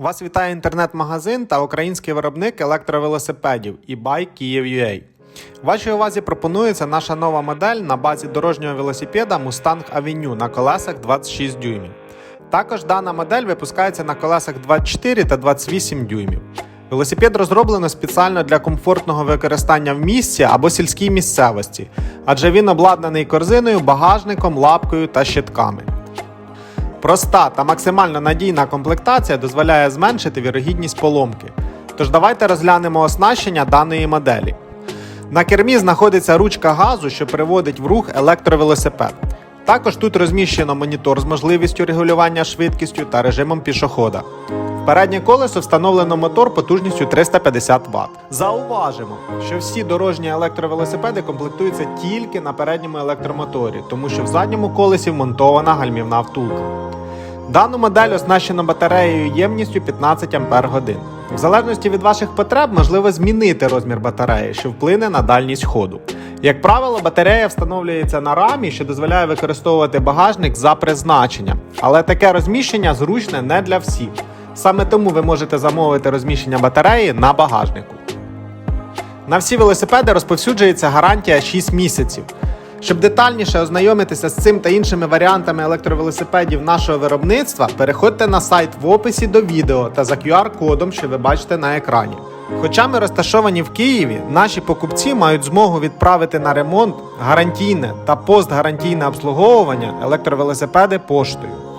Вас вітає інтернет-магазин та український виробник електровелосипедів eBike Kyiv.ua. Вашій увазі пропонується наша нова модель на базі дорожнього велосипеда Mustang Avenue на колесах 26 дюймів. Також дана модель випускається на колесах 24 та 28 дюймів. Велосипед розроблено спеціально для комфортного використання в місті або сільській місцевості, адже він обладнаний корзиною, багажником, лапкою та щитками. Проста та максимально надійна комплектація дозволяє зменшити вірогідність поломки. Тож давайте розглянемо оснащення даної моделі. На кермі знаходиться ручка газу, що приводить в рух електровелосипед. Також тут розміщено монітор з можливістю регулювання швидкістю та режимом пішохода. Переднє колесо встановлено мотор потужністю 350 Вт. Зауважимо, що всі дорожні електровелосипеди комплектуються тільки на передньому електромоторі, тому що в задньому колесі вмонтована гальмівна втулка. Дану модель оснащено батареєю ємністю 15 Ах. В залежності від ваших потреб можливо змінити розмір батареї, що вплине на дальність ходу. Як правило, батарея встановлюється на рамі, що дозволяє використовувати багажник за призначенням, але таке розміщення зручне не для всіх. Саме тому ви можете замовити розміщення батареї на багажнику. На всі велосипеди розповсюджується гарантія 6 місяців. Щоб детальніше ознайомитися з цим та іншими варіантами електровелосипедів нашого виробництва, переходьте на сайт в описі до відео та за QR-кодом, що ви бачите на екрані. Хоча ми розташовані в Києві, наші покупці мають змогу відправити на ремонт гарантійне та постгарантійне обслуговування електровелосипеди поштою.